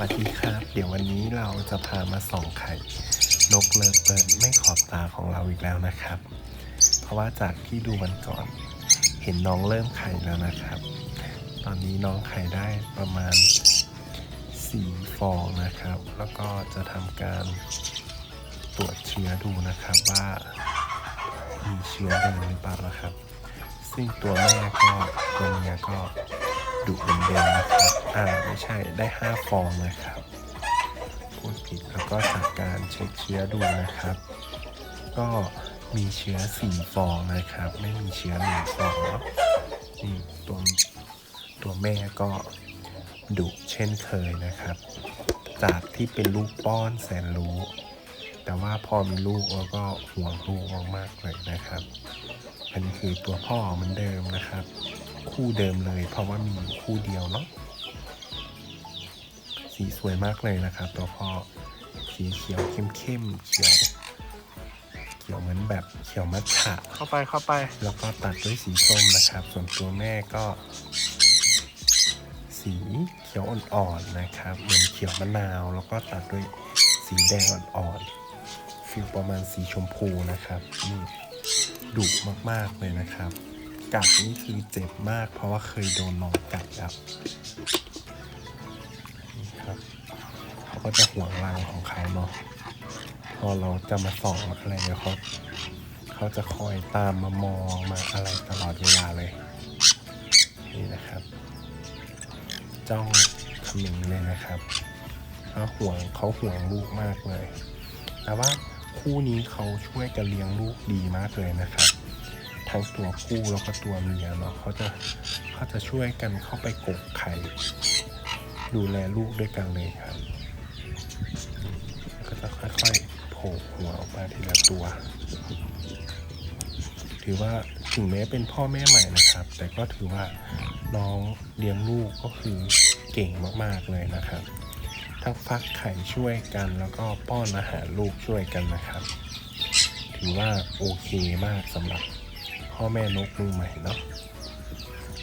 วัสดีครับ เดี๋ยววันนี้เราจะพามาส่องไข่ นกเลิฟเบิร์ดไม่ขอบตาของเราอีกแล้วนะครับ เพราะว่าจากที่ดูวันก่อน เห็นน้องเริ่มไข่แล้วนะครับ ตอนนี้น้องไข่ได้ประมาณ 4 ฟองนะครับ แล้วก็จะทำการตรวจเชื้อดูนะครับว่ามีเชื้อเดิมหรือเปล่านะครับ ซึ่งตัวแม่ก็ตัวเมียก็ ดุเหมือนเดิมนะครับ อ่า ไม่ใช่ ได้ 5 ฟองนะครับ พูดผิด แล้วก็จากการเช็คเชื้อดูนะครับ ก็มีเชื้อ 4 ฟองนะครับ ไม่มีเชื้อหนึ่งฟองนี่ตัวตัวแม่ก็ดุเช่นเคยนะครับ จากที่เป็นลูกป้อนแสนรู้ แต่ว่าพอมีลูกแล้วก็ห่วงลูกมากๆเลยนะครับ อันนี้คือตัวพ่อเหมือนเดิมนะครับ คู่เดิมเลย เพราะว่ามีอยู่คู่เดียวเนาะสีสวยมากเลยนะครับ ตัวพ่อสีเขียวเข้มๆเขียว เขียวเหมือนแบบเขียวมัทฉะเข้าไปเข้าไป แล้วก็ตัดด้วยสีส้มนะครับ ส่วนตัวแม่ก็ สีเขียวอ่อนๆนะครับ เหมือนเขียวมะนาว แล้วก็ตัดด้วยสีแดงอ่อนๆฟิลประมาณสีชมพูนะครับนี่ดุมากๆเลยนะครับ กัดนี่คือเจ็บมาก เพราะว่าเคยโดนน้องกัดแล้วนี่ครับเขาก็จะห่วงรังของเขาเนาะพอเราจะมาส่องอะไรเนี่ยเขาเขาจะคอยตามมามองมาอะไรตลอดเวลาเลย นี่นะครับ จ้องขมิงเลยนะครับเขาห่วงเขาห่วงลูกมากเลย แต่ว่าคู่นี้เขาช่วยกันเลี้ยงลูกดีมากเลยนะครับ ทั้งตัวผู้แล้วก็ตัวเมียเนาะเขาจะเขาจะช่วยกันเข้าไปกกไข่ดูแลลูกด้วยกันเลยครับ ก็จะค่อยๆโผล่หัวออกมาทีละตัว ถือว่าถึงแม้เป็นพ่อแม่ใหม่นะครับ แต่ก็ถือว่าน้องเลี้ยงลูกก็คือเก่งมากๆเลยนะครับ ทั้งฟักไข่ช่วยกันแล้วก็ป้อนอาหารลูกช่วยกันนะครับ ถือว่าโอเคมากสำหรับ พ่อแม่นกมือใหม่เนาะ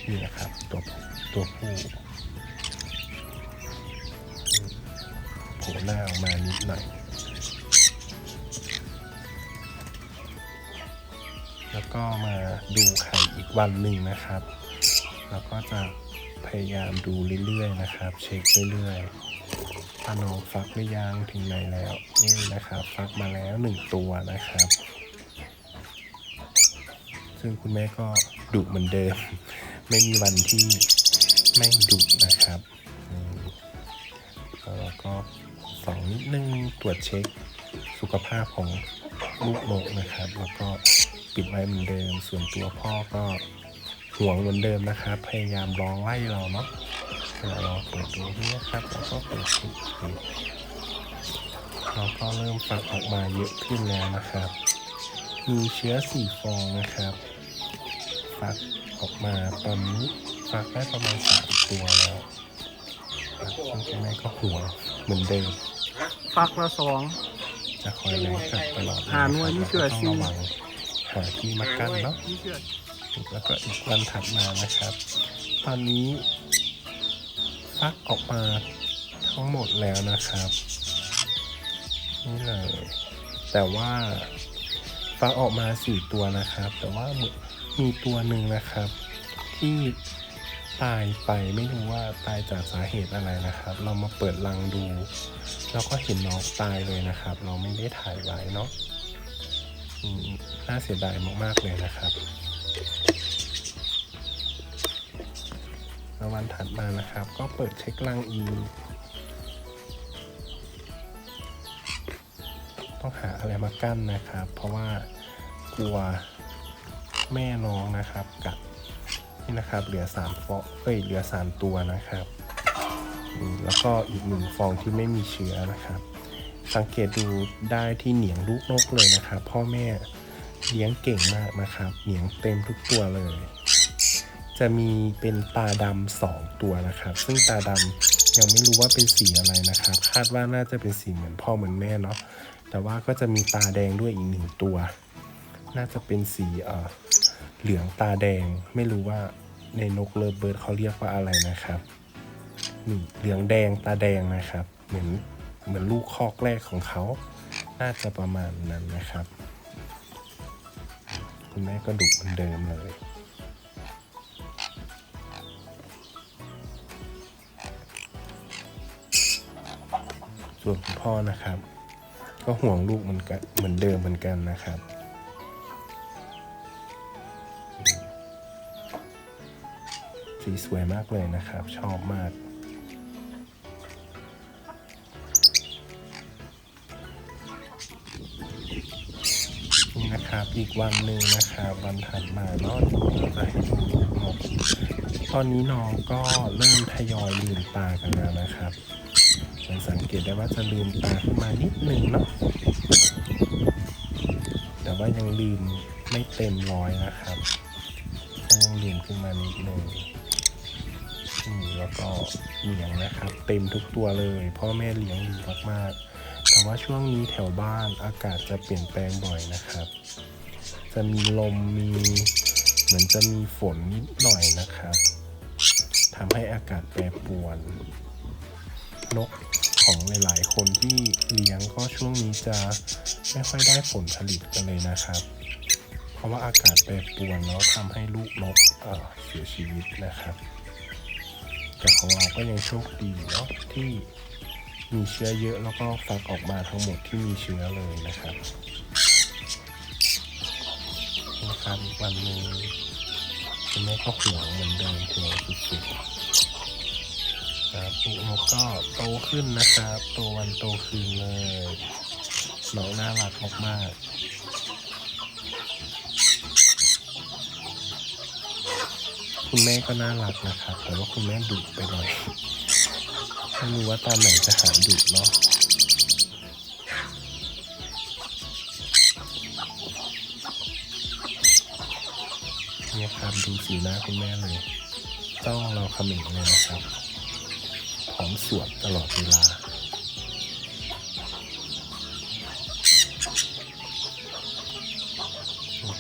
นี่นะครับตัวตัวผู้โผล่หน้าออกมานิดหน่อยแล้วก็มาดูไข่อีกวันหนึ่งนะครับ แล้วก็จะพยายามดูเรื่อยๆนะครับ เช็คเรื่อยๆว่าน้องฟักหรือยังถึงไหนแล้ว นี่นะครับ ฟักมาแล้วหนึ่งตัวนะครับ ซึ่งคุณแม่ก็ดุเหมือนเดิม ไม่มีวันที่ไม่ดุนะครับแล้วก็สองนิดนึงตรวจเช็คสุขภาพของลูกนกนะครับ แล้วก็ปิดไว้เหมือนเดิม ส่วนตัวพ่อก็ห่วงเหมือนเดิมนะครับ พยายามร้องไล่เราเนาะเวลาเราเปิดดูนี่นะครับแล้วก็เปิดคลิปเราก็เริ่มฟักออกมาเยอะขึ้นแล้วนะครับ มีเชื้อสี่ฟองนะครับ ฟักออกมาตอนนี้ฟักได้ประมาณสามตัวแล้วครับซึ่งคุณแม่ก็ห่วงเหมือนเดิมฟักละสองจะคอยไล่จับตลอดหาหน่วยนี่เชื่อต้สิองระวังหาที่มากั้นเนาะนี่เชื่อแล้วก็อีกวันถัดมานะครับ ตอนนี้ฟักออกมาทั้งหมดแล้วนะครับนี่เลยแต่ว่าฟักออกมาสี่ตัวนะครับ แต่ว่ามี มีตัวหนึ่งนะครับ ที่ตายไปไม่รู้ว่าตายจากสาเหตุอะไรนะครับ เรามาเปิดรังดูแล้วก็เห็นน้องตายเลยนะครับ เราไม่ได้ถ่ายไว้เนาะน่าเสียดายมากๆเลยนะครับแล้ววันถัดมานะครับ ก็เปิดเช็ครังอีกต้องหาอะไรมากั้นนะครับ เพราะว่ากลัว แม่น้องนะครับกัดนี่นะครับเหลือสามฟองเอ้ยเหลือสามตัวนะครับแล้วก็อีกหนึ่งฟองที่ไม่มีเชื้อนะครับ สังเกตดูได้ที่เหนียงลูกนกเลยนะครับ พ่อแม่เลี้ยงเก่งมากนะครับ เหนียงเต็มทุกตัวเลย จะมีเป็นตาดำสองตัวนะครับ ซึ่งตาดำยังไม่รู้ว่าเป็นสีอะไรนะครับ คาดว่าน่าจะเป็นสีเหมือนพ่อเหมือนแม่เนาะแต่ว่าก็จะมีตาแดงด้วยอีกหนึ่งตัว น่าจะเป็นสีเอ่อ เหลืองตาแดงไม่รู้ว่าในนกเลิฟเบิร์ดเขาเรียกว่าอะไรนะครับนี่เหลืองแดงตาแดงนะครับ เหมือนเหมือนลูกคอกแรกของเขา น่าจะประมาณนั้นนะครับ คุณแม่ก็ดุเหมือนเดิมเลย ส่วนคุณพ่อนะครับ ก็ห่วงลูกเหมือนกันเหมือนเดิมเหมือนกันนะครับ สีสวยมากเลยนะครับ ชอบมาก นี่นะครับอีกวันหนึ่งนะครับวันถัดมาเนาะเราจะให้ดูลูกนกตอนนี้น้องก็เริ่มทยอยลืมตากันแล้วนะครับมันสังเกตได้ว่าจะลืมตาขึ้นมานิดนึงเนาะแต่ว่ายังลืมไม่เต็มร้อยนะครับก็ยังลืมขึ้นมานิดนึง อืมแล้วก็เหนียงนะครับ เต็มทุกตัวเลย พ่อแม่เลี้ยงดีมากๆ แต่ว่าช่วงนี้แถวบ้านอากาศจะเปลี่ยนแปลงบ่อยนะครับ จะมีลมมีเหมือนจะมีฝนนิดหน่อยนะครับทำให้อากาศแปรปรวน นกของหลายๆ คนที่เลี้ยงก็ช่วงนี้จะไม่ค่อยได้ผลผลิตกันเลยนะครับ เพราะว่าอากาศแปรปรวนแล้วทำให้ลูกนกเเสียชีวิตนะครับ แต่ของเราก็ยังโชคดีเนาะที่มีเชื้อเยอะแล้วก็ฟักออกมาทั้งหมดที่มีเชื้อเลยนะครับนะครับวันหนึ่งคุณแม่ก็ห่วงเหมือนเดิมห่วงสุดๆครับลูกนกก็โตขึ้นนะครับ โตวันโตคืนเลยน้องน่ารักมากๆ คุณแม่ก็น่ารักนะครับ แต่ว่าคุณแม่ดุไปหน่อยไม่รู้ว่าตอนไหนจะหายดุเนาะเนี่ยครับดูสีหน้าคุณแม่เลย ต้องเราขมิงเลยนะครับพร้อมสวดตลอดเวลา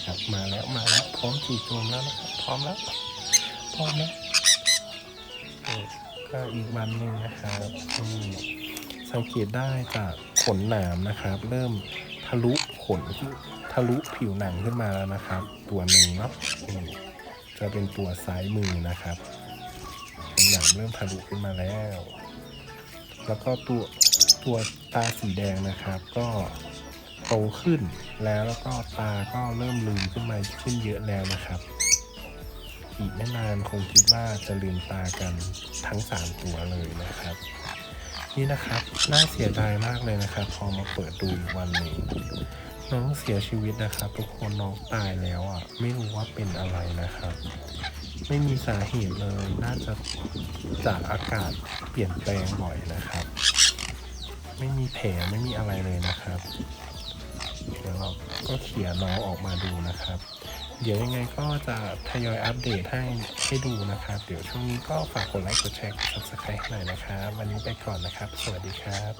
ครับมาแล้วมาแล้วพร้อมจีโจมแล้วนะครับพร้อมแล้ว พอมก็อีกวันหนึ่งนะครับสังเกตได้จากขนหนามนะครับ เริ่มทะลุขนทะลุผิวหนังขึ้นมาแล้วนะครับ ตัวหนึ่งเนาะจะเป็นตัวซ้ายมือนะครับขนหนามเริ่มทะลุขึ้นมาแล้ว แล้วก็ตัวตัวตาสีแดงนะครับ ก็โตขึ้นแล้วแล้วก็ตาก็เริ่มลืมขึ้นมาขึ้นเยอะแล้วนะครับ อีกไม่นานคงคิดว่าจะลืมตากันทั้ง 3 ตัวเลยนะครับ นี่นะครับน่าเสียดายมากเลยนะครับ พอมาเปิดดูวันหนึ่งน้องเสียชีวิตนะครับ ทุกคนน้องตายแล้วอะ ไม่รู้ว่าเป็นอะไรนะครับ ไม่มีสาเหตุเลยน่าจะจากอากาศเปลี่ยนแปลงบ่อยนะครับ ไม่มีแผลไม่มีอะไรเลยนะครับเดี๋ยวเราก็เขี่ยน้องออกมาดูนะครับ เดี๋ยวยังไงก็จะทยอยอัปเดตให้ให้ดูนะครับ เดี๋ยวช่วงนี้ก็ฝากกดไลค์กดแชร์กด subscribe หน่อยนะครับ วันนี้ไปก่อนนะครับ สวัสดีครับ